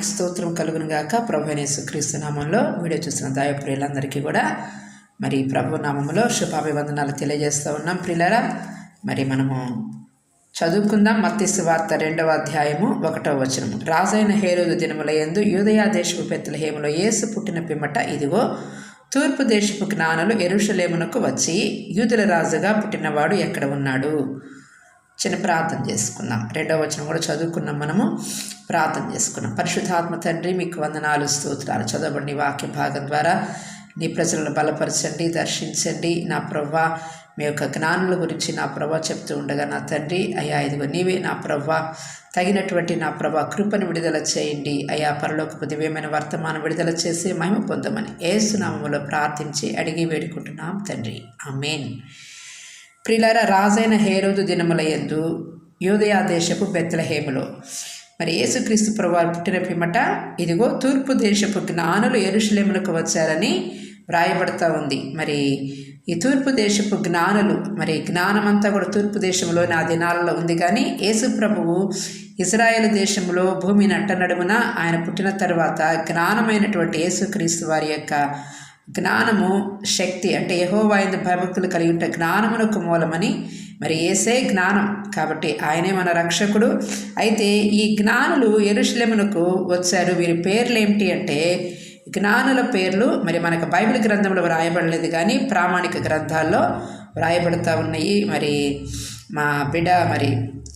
నామానికి స్తోత్రం కలుగును గాక. ప్రభునేసు క్రీస్తు నామంలో వీడియో చూసిన దాయ ప్రియులందరికీ కూడా మరి ప్రభు నామంలో శుభాభివందనాలు తెలియజేస్తూ ఉన్నాం. ప్రియులరా మరి మనము చదువుకుందాం. మత్తిసు వార్త రెండవ అధ్యాయము ఒకటవ వచనము. రాజైన హేరోదు దినముల యందు యూదయా దేశపు పెత్తల హేములో యేసు పుట్టిన పిమ్మట ఇదిగో తూర్పు దేశపు జ్ఞానులు ఎరుషలేమునకు వచ్చి యూదుల రాజుగా పుట్టినవాడు ఎక్కడ ఉన్నాడు? చిన్న ప్రార్థన చేసుకుందాం రెండవ వచనం కూడా చదువుకున్నాం మనము. ప్రార్థన చేసుకున్నాం. పరిశుద్ధాత్మ తండ్రి మీకు వందనాలు స్తోత్రాలు. చదవబడిన వాక్య భాగం ద్వారా. నీ ప్రజలను బలపరచండి దర్శించండి. నా ప్రవ్వ మీ యొక్క జ్ఞానుల గురించి నా ప్రభ చెప్తూ ఉండగా నా తండ్రి అయ్యా ఇదిగో నీవే నా ప్రవ్వ. తగినటువంటి నా ప్రభ కృపను విడుదల చేయండి. అయ్యా పరలోకపు దివ్యమైన వర్తమానం విడుదల చేసి మహిమ పొందమని ఏసునామములో ప్రార్థించి అడిగి వేడుకుంటున్నాం తండ్రి. ఆమెన్. ప్రిలర రాజైన హేరోదు దినముల యందు యోదయా దేశపు బెత్తలహేములో మరి యేసుక్రీస్తు ప్రభువారు పుట్టిన పిమ్మట ఇదిగో తూర్పు దేశపు జ్ఞానులు ఎరుషులేములకు వచ్చారని వ్రాయబడతా ఉంది. మరి ఈ తూర్పు దేశపు జ్ఞానులు మరి జ్ఞానమంతా కూడా తూర్పు దేశంలో నా దినాలలో ఉంది కానీ యేసు ప్రభువు ఇజ్రాయెల్ దేశంలో భూమి నట్ట నడుమున ఆయన పుట్టిన తర్వాత జ్ఞానమైనటువంటి యేసుక్రీస్తు వారి యొక్క జ్ఞానము శక్తి అంటే యహోవాయందు భయభక్తులు కలిగి ఉంటే జ్ఞానమునకు మూలమని మరి ఏసే జ్ఞానం. కాబట్టి ఆయనే మన రక్షకుడు. అయితే ఈ జ్ఞానులు ఎరుషులెమునకు వచ్చారు. వీరి పేర్లు ఏమిటి అంటే జ్ఞానుల పేర్లు మరి మనకు బైబిల్ గ్రంథంలో వ్రాయబడలేదు కానీ ప్రామాణిక గ్రంథాల్లో వ్రాయబడుతూ ఉన్నాయి. మరి మా బిడ్డ మరి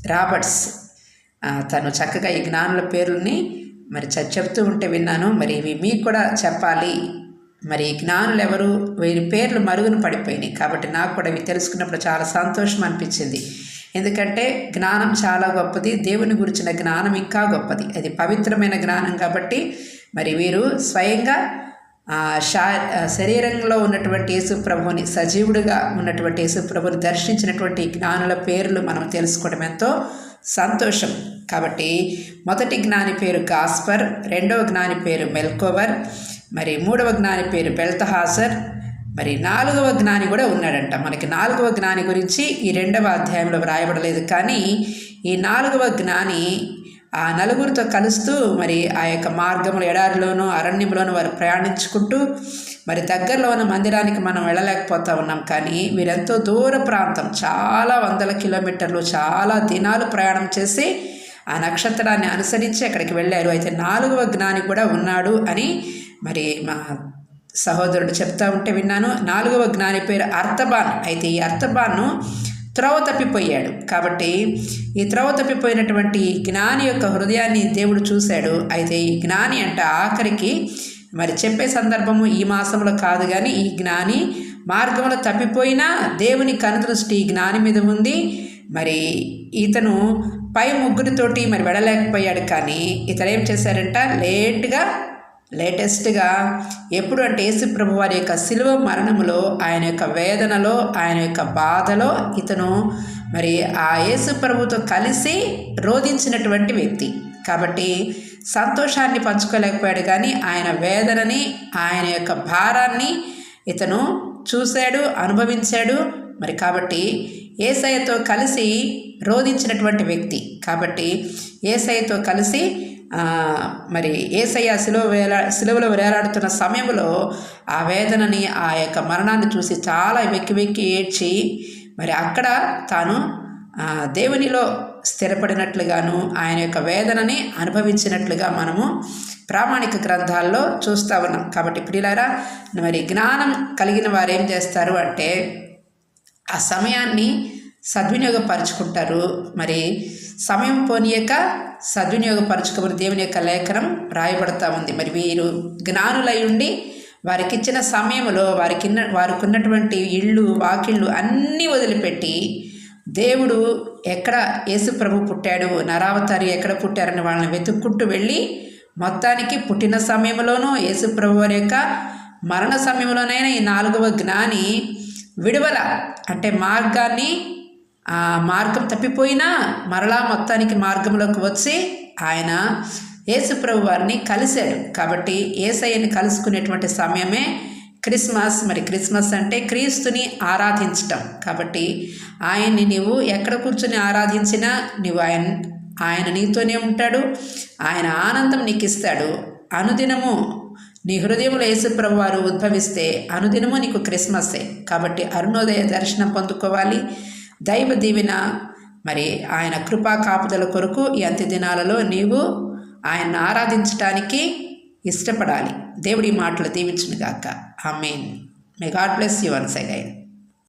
రాబర్ట్స్ తను చక్కగా ఈ జ్ఞానుల పేర్లని మరి చెప్తూ ఉంటే విన్నాను. మరి ఇవి మీకు కూడా చెప్పాలి. మరి జ్ఞానులు ఎవరు? వీరి పేర్లు మరుగున పడిపోయినాయి. కాబట్టి నాకు కూడా ఇవి తెలుసుకున్నప్పుడు చాలా సంతోషం అనిపించింది. ఎందుకంటే జ్ఞానం చాలా గొప్పది. దేవుని గురించిన జ్ఞానం ఇంకా గొప్పది. అది పవిత్రమైన జ్ఞానం కాబట్టి మరి వీరు స్వయంగా శా శరీరంలో ఉన్నటువంటి యేసుప్రభుని సజీవుడిగా ఉన్నటువంటి యేసుప్రభుని దర్శించినటువంటి జ్ఞానుల పేర్లు మనం తెలుసుకోవడం ఎంతో సంతోషం. కాబట్టి మొదటి జ్ఞాని పేరు గాస్పర్ రెండవ జ్ఞాని పేరు మెల్కోవర్ మరి మూడవ జ్ఞాని పేరు బెల్తహాసర్. మరి నాలుగవ జ్ఞాని కూడా ఉన్నాడంట. మనకి నాలుగవ జ్ఞాని గురించి ఈ రెండవ అధ్యాయంలో వ్రాయబడలేదు. కానీ ఈ నాలుగవ జ్ఞాని ఆ నలుగురితో కలుస్తూ మరి ఆ యొక్క మార్గములు ఎడారిలోనూ అరణ్యంలోనూ వారు ప్రయాణించుకుంటూ మరి దగ్గరలో ఉన్న మందిరానికి మనం వెళ్ళలేకపోతా ఉన్నాం. కానీ వీరెంతో దూర ప్రాంతం చాలా వందల కిలోమీటర్లు చాలా దినాలు ప్రయాణం చేసి ఆ నక్షత్రాన్ని అనుసరించి అక్కడికి వెళ్ళారు. అయితే నాలుగవ జ్ఞాని కూడా ఉన్నాడు అని మరి మా సహోదరుడు చెప్తా ఉంటే విన్నాను నాలుగవ జ్ఞాని పేరు అర్థబాన్ అయితే ఈ అర్థబాన్ను త్రవ తప్పిపోయాడు. కాబట్టి ఈ త్రవ తప్పిపోయినటువంటి జ్ఞాని యొక్క హృదయాన్ని దేవుడు చూశాడు. అయితే ఈ జ్ఞాని అంట ఆఖరికి మరి చెప్పే సందర్భము ఈ మాసంలో కాదు కానీ ఈ జ్ఞాని మార్గంలో తప్పిపోయినా దేవుని కనుదృష్టి జ్ఞాని మీద ఉంది. మరి ఇతను పై ముగ్గురితోటి మరి వెళ్ళలేకపోయాడు. కానీ ఇతను ఏం చేశారంట లేట్గా లేటెస్ట్గా ఎప్పుడు అంటే యేసుప్రభు వారి యొక్క శిలువ మరణములో ఆయన యొక్క వేదనలో ఆయన యొక్క బాధలో ఇతను మరి ఆ యేసుప్రభుతో కలిసి రోధించినటువంటి వ్యక్తి. కాబట్టి సంతోషాన్ని పంచుకోలేకపోయాడు కానీ ఆయన వేదనని ఆయన యొక్క భారాన్ని ఇతను చూశాడు అనుభవించాడు. మరి కాబట్టి ఏసయ్యతో కలిసి రోధించినటువంటి వ్యక్తి. కాబట్టి ఏసయ్యతో కలిసి మరి ఏసయ్య సిలువ వేలా సిలువలో వేలాడుతున్న సమయంలో ఆ వేదనని ఆ యొక్క మరణాన్ని చూసి చాలా వెక్కి వెక్కి ఏడ్చి మరి అక్కడ తాను దేవునిలో స్థిరపడినట్లుగాను ఆయన యొక్క వేదనని అనుభవించినట్లుగా మనము ప్రామాణిక గ్రంథాల్లో చూస్తూ ఉన్నాం. కాబట్టి ప్రియులారా మరి జ్ఞానం కలిగిన వారు ఏం చేస్తారు అంటే ఆ సమయాన్ని సద్వినియోగపరుచుకుంటారు. మరి సమయం పోనీయక సద్వినియోగపరచుకోమని దేవుని యొక్క లేఖనం రాయబడతా ఉంది. మరి వీరు జ్ఞానులై ఉండి వారికి ఇచ్చిన సమయంలో వారికి వారికి ఉన్నటువంటి ఇళ్ళు వాకిళ్ళు అన్నీ వదిలిపెట్టి దేవుడు ఎక్కడ యేసు ప్రభు పుట్టాడు నరావతారి ఎక్కడ పుట్టారని వాళ్ళని వెతుక్కుంటూ వెళ్ళి మొత్తానికి పుట్టిన సమయంలోనూ యేసు ప్రభు వారి యొక్క మరణ సమయంలోనైనా ఈ నాలుగవ జ్ఞాని విడువల. అంటే మార్గాన్ని ఆ మార్గం తప్పిపోయినా మరలా మొత్తానికి మార్గంలోకి వచ్చి ఆయన యేసుప్రభు వారిని కలిశాడు. కాబట్టి ఏసయ్యని కలుసుకునేటువంటి సమయమే క్రిస్మస్. మరి క్రిస్మస్ అంటే క్రీస్తుని ఆరాధించటం. కాబట్టి ఆయన్ని నీవు ఎక్కడ కూర్చొని ఆరాధించినా నీవు ఆయన ఆయన నీతోనే ఉంటాడు. ఆయన ఆనందం నీకు ఇస్తాడు అనుదినము నీ హృదయంలో యేసుప్రభు వారు ఉద్భవిస్తే అనుదినము నీకు క్రిస్మస్సే కాబట్టి అరుణోదయ దర్శనం పొందుకోవాలి. దైవ దీవెన మరి ఆయన కృపా కాపుదల కొరకు ఈ అంత్య దినాలలో నీవు ఆయన్ను ఆరాధించటానికి ఇష్టపడాలి. దేవుడి మాటలు దీవించునుగాక. గాక amen. May God bless you once again